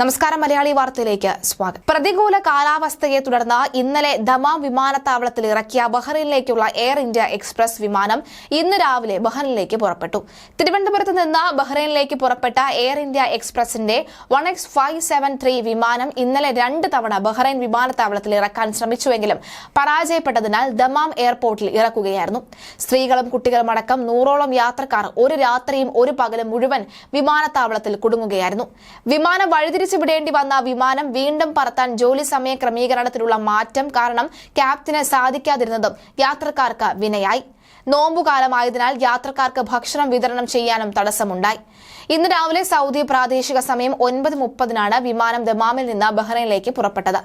നമസ്കാരം മലയാളി വാർത്തയിലേക്ക് സ്വാഗതം. പ്രതികൂല കാലാവസ്ഥയെ തുടർന്ന് ഇന്നലെ ദമാം വിമാനത്താവളത്തിൽ ഇറക്കിയ ബഹ്റിനിലേക്കുള്ള എയർ ഇന്ത്യ എക്സ്പ്രസ് വിമാനം ഇന്ന് രാവിലെ ബഹ്റിനിലേക്ക് പുറപ്പെട്ടു. തിരുവനന്തപുരത്ത് നിന്ന് ബഹ്റൈനിലേക്ക് പുറപ്പെട്ട Air India എക്സ്പ്രസിന്റെ one X five seven three വിമാനം ഇന്നലെ രണ്ട് തവണ ബഹ്റൈൻ വിമാനത്താവളത്തിൽ ഇറക്കാൻ ശ്രമിച്ചുവെങ്കിലും പരാജയപ്പെട്ടതിനാൽ ദമാം എയർപോർട്ടിൽ ഇറക്കുകയായിരുന്നു. സ്ത്രീകളും കുട്ടികളും അടക്കം നൂറോളം യാത്രക്കാർ ഒരു രാത്രിയും ഒരു പകലും മുഴുവൻ വിമാനത്താവളത്തിൽ കുടുങ്ങുകയായിരുന്നു. വിമാനം വഴിതിരിച്ചു വിടേണ്ടി വന്ന വിമാനം വീണ്ടും പറത്താൻ ജോലി സമയ ക്രമീകരണത്തിലുള്ള മാറ്റം കാരണം ക്യാപ്റ്റന് സാധിക്കാതിരുന്നതും യാത്രക്കാർക്ക് വിനയായി. നോമ്പുകാലമായതിനാൽ യാത്രക്കാർക്ക് ഭക്ഷണം വിതരണം ചെയ്യാനും തടസ്സമുണ്ടായി. ഇന്ന് രാവിലെ സൗദി പ്രാദേശിക സമയം ഒൻപത് മുപ്പതിനാണ് വിമാനം ദമാമിൽ നിന്ന് ബഹ്റൈനിലേക്ക് പുറപ്പെട്ടത്.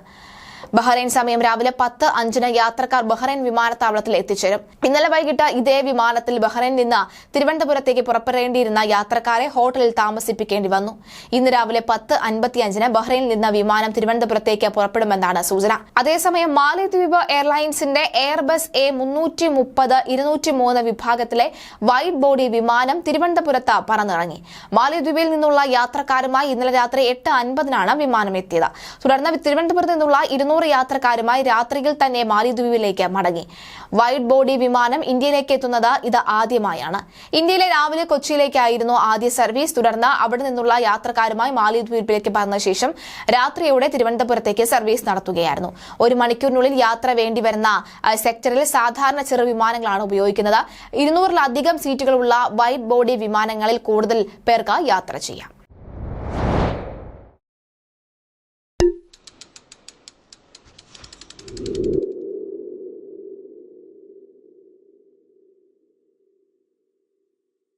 ബഹ്റൈൻ സമയം രാവിലെ പത്ത് അഞ്ചിന് യാത്രക്കാർ ബഹ്റൈൻ വിമാനത്താവളത്തിൽ എത്തിച്ചേരും. ഇന്നലെ വൈകിട്ട് ഇതേ വിമാനത്തിൽ ബഹ്റൈൻ നിന്ന് തിരുവനന്തപുരത്തേക്ക് പുറപ്പെടേണ്ടിയിരുന്ന യാത്രക്കാരെ ഹോട്ടലിൽ താമസിപ്പിക്കേണ്ടി വന്നു. ഇന്ന് രാവിലെ പത്ത് അൻപത്തിയഞ്ചിന് ബഹ്റൈനിൽ നിന്ന് വിമാനം തിരുവനന്തപുരത്തേക്ക് പുറപ്പെടുമെന്നാണ് സൂചന. അതേസമയം മാലദ്വീപ് എയർലൈൻസിന്റെ എയർബസ് എ മുന്നൂറ്റി മുപ്പത് ഇരുന്നൂറ്റി മൂന്ന് വിഭാഗത്തിലെ വൈറ്റ് ബോഡി വിമാനം തിരുവനന്തപുരത്ത് പറന്നിറങ്ങി. മാലദ്വീപിൽ നിന്നുള്ള യാത്രക്കാരുമായി ഇന്നലെ രാത്രി എട്ട് അൻപതിനാണ് വിമാനം എത്തിയത്. തുടർന്ന് തിരുവനന്തപുരത്ത് നിന്നുള്ള ഇരുന്നൂറ് യാത്രക്കാരുമായി രാത്രിയിൽ തന്നെ മാലിദ്വീപിലേക്ക് മടങ്ങി. വൈഡ് ബോഡി വിമാനം ഇന്ത്യയിലേക്ക് എത്തുന്നത് ഇത് ആദ്യമായാണ്. ഇന്ത്യയിലെ രാവിലെ കൊച്ചിയിലേക്കായിരുന്നു ആദ്യ സർവീസ്. തുടർന്ന് അവിടെ നിന്നുള്ള യാത്രക്കാരുമായി മാലിദ്വീപിലേക്ക് പറഞ്ഞ ശേഷം രാത്രിയോടെ തിരുവനന്തപുരത്തേക്ക് സർവീസ് നടത്തുകയായിരുന്നു. ഒരു മണിക്കൂറിനുള്ളിൽ യാത്ര വേണ്ടി വരുന്ന സെക്ടറിൽ സാധാരണ ചെറു വിമാനങ്ങളാണ് ഉപയോഗിക്കുന്നത്. ഇരുന്നൂറിലധികം സീറ്റുകളുള്ള വൈഡ് ബോഡി വിമാനങ്ങളിൽ കൂടുതൽ പേർക്ക് യാത്ര ചെയ്യാം.